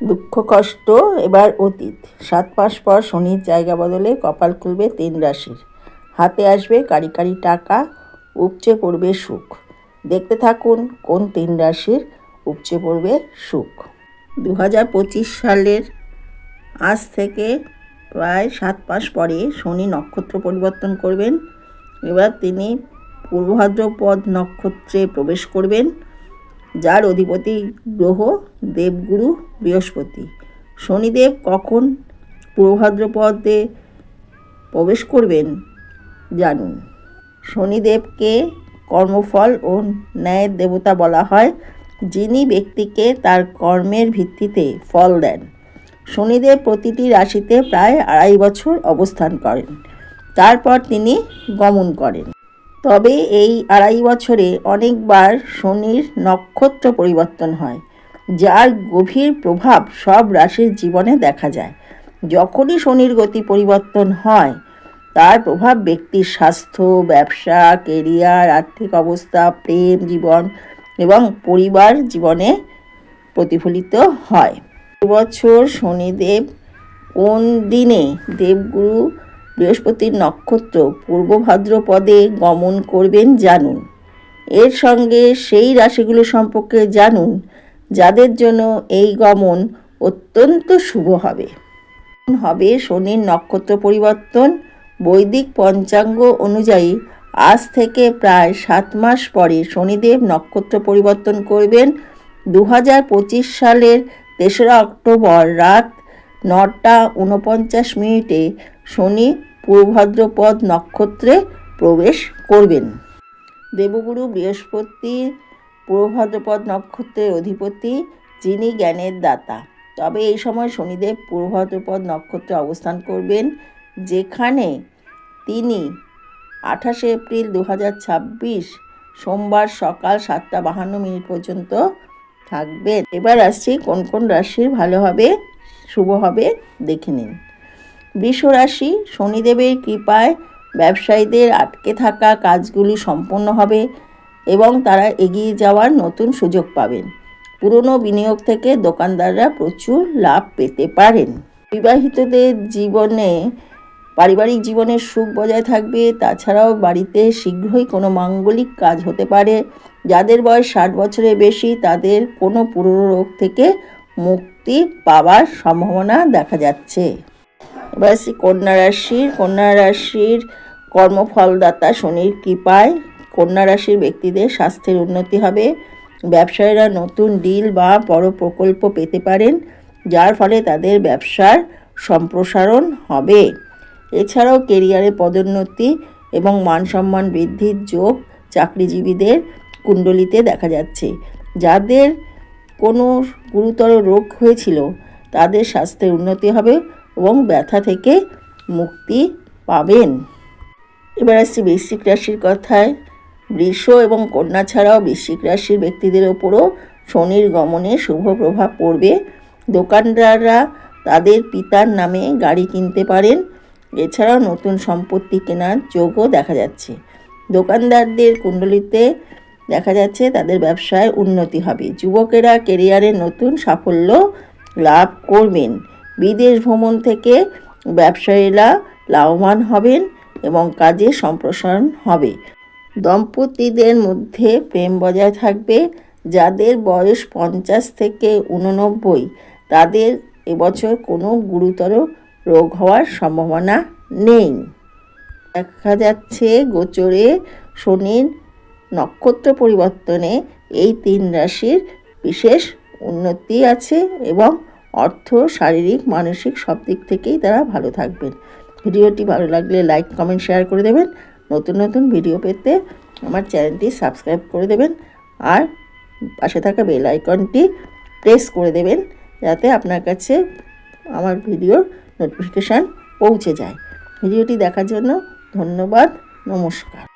দুঃখ, কষ্ট, এবার অতীত। সাত মাস পর শনির জায়গা বদলে কপাল খুলবে তিন রাশির। হাতে আসবে কারি কারি টাকা, উপচে পড়বে সুখ। দেখতে থাকুন কোন তিন রাশির উপচে পড়বে সুখ। দু হাজার পঁচিশ সালের আজ থেকে প্রায় সাত মাস পরে শনি নক্ষত্র পরিবর্তন করবেন। এবার তিনি পূর্বভাদ্রপদ নক্ষত্রে প্রবেশ করবেন। যার অধিপতি গ্রহ দেবগুরু বৃহস্পতি। শনিদেব কখন পূর্বভাদ্রপদে প্রবেশ করবেন জানুন। শনিদেবকে কর্মফল ও ন্যায়ের দেবতা বলা হয়, যিনি ব্যক্তিকে তার কর্মের ভিত্তিতে ফল দেন। শনিদেব প্রতিটি রাশিতে প্রায় আড়াই বছর অবস্থান করেন। তারপর তিনি গমন করেন। তবে এই আড়াই বছরে অনেকবার শনির নক্ষত্র পরিবর্তন হয়, যার গভীর প্রভাব সব রাশির জীবনে দেখা যায়। যখনই শনির গতি পরিবর্তন হয়, তার প্রভাব ব্যক্তির স্বাস্থ্য, ব্যবসা কেরিয়ার আর্থিক অবস্থা, প্রেম জীবন এবং পরিবার জীবনে প্রতিফলিত হয়। এবছর শনিদেব কোন দিনে দেবগুরু বৃহস্পতির নক্ষত্র পূর্ব ভাদ্রপদে গমন করবেন জানুন। এর সঙ্গে সেই রাশিগুলো সম্পর্কে জানুন, যাদের জন্য এই গমন অত্যন্ত শুভ হবে। হবে? শনির নক্ষত্র পরিবর্তন। বৈদিক পঞ্চাঙ্গ অনুযায়ী আজ থেকে প্রায় সাত মাস পরে শনিদেব নক্ষত্র পরিবর্তন করবেন। দু পঁচিশ সালের তেসরা অক্টোবর রাত নটা উনপঞ্চাশ মিনিটে শনি পূর্বভাদ্রপদ নক্ষত্রে প্রবেশ করবেন। দেবগুরু বৃহস্পতি, পূর্বভাদ্রপদ নক্ষত্রের অধিপতি, যিনি জ্ঞানের দাতা। তবে এই সময় শনিদেব পূর্বভাদ্রপদ নক্ষত্রে অবস্থান করবেন, যেখানে তিনি আঠাশে এপ্রিল দু হাজার ছাব্বিশ সোমবার সকাল সাতটা বাহান্ন মিনিট পর্যন্ত থাকবেন। এবার আসছি কোন কোন রাশির ভালো হবে, শুভ হবে, দেখে নিন। বৃষ রাশি শনিদেবের কৃপায় ব্যবসায়ীদের আটকে থাকা কাজগুলি সম্পন্ন হবে এবং তারা এগিয়ে যাওয়ার নতুন সুযোগ পাবেন। পুরনো বিনিয়োগ থেকে দোকানদাররা প্রচুর লাভ পেতে পারেন। বিবাহিতদের জীবনে, পারিবারিক জীবনের সুখ বজায় থাকবে, তাছাড়াও বাড়িতে শীঘ্রই কোনো মাঙ্গলিক কাজ হতে পারে। যাদের বয়স ষাট বছরের বেশি, তাদের কোনো পুরনো রোগ থেকে মুক্তি পাওয়ার সম্ভাবনা দেখা যাচ্ছে। আসি কন্যা রাশির কন্যা রাশির কর্মফলদাতা শনির কৃপায় কন্যা রাশির ব্যক্তিদের স্বাস্থ্যের উন্নতি হবে। ব্যবসায়ীরা নতুন ডিল বা বড় প্রকল্প পেতে পারেন, যার ফলে তাদের ব্যবসার সম্প্রসারণ হবে। এছাড়াও কেরিয়ারে পদোন্নতি এবং মান সম্মান বৃদ্ধির যোগ চাকরিজীবীদের কুণ্ডলিতে দেখা যাচ্ছে। যাদের কোনো গুরুতর রোগ হয়েছিল, তাদের স্বাস্থ্যের উন্নতি হবে। এবং ব্যথা থেকে মুক্তি পাবেন। এবার আসছি বৃশ্চিক রাশির কথায়। বৃষ এবং কন্যা ছাড়াও বৃশ্চিক রাশির ব্যক্তিদের ওপরও শনির গমনে শুভ প্রভাব পড়বে। দোকানদাররা তাদের পিতার নামে গাড়ি কিনতে পারেন। এছাড়াও নতুন সম্পত্তি কেনার যোগও দেখা যাচ্ছে। দোকানদারদের কুণ্ডলিতে দেখা যাচ্ছে তাদের ব্যবসায় উন্নতি হবে। যুবকেরা কেরিয়ারে নতুন সাফল্য লাভ করবেন। বিদেশ ভ্রমণ থেকে ব্যবসায়ীরা লাভবান হবেন এবং কাজে সম্প্রসারণ হবে। দম্পতিদের মধ্যে প্রেম বজায় থাকবে। যাদের বয়স পঞ্চাশ থেকে উননব্বই তাদের এবছর কোনো গুরুতর রোগ হওয়ার সম্ভাবনা নেই। দেখা যাচ্ছে গোচরে শনির নক্ষত্র পরিবর্তনে এই তিন রাশির বিশেষ উন্নতি আছে এবং অর্থ, শারীরিক, মানসিক সব দিক থেকেই তারা ভালো থাকবেন। ভিডিওটি ভালো লাগলে লাইক কমেন্ট শেয়ার করে দেবেন। নতুন নতুন ভিডিও পেতে আমার চ্যানেলটি সাবস্ক্রাইব করে দেবেন। আর পাশে থাকা বেল আইকনটি প্রেস করে দেবেন যাতে আপনার কাছে আমার ভিডিওর নোটিফিকেশান পৌঁছে যায়। ভিডিওটি দেখার জন্য ধন্যবাদ, নমস্কার।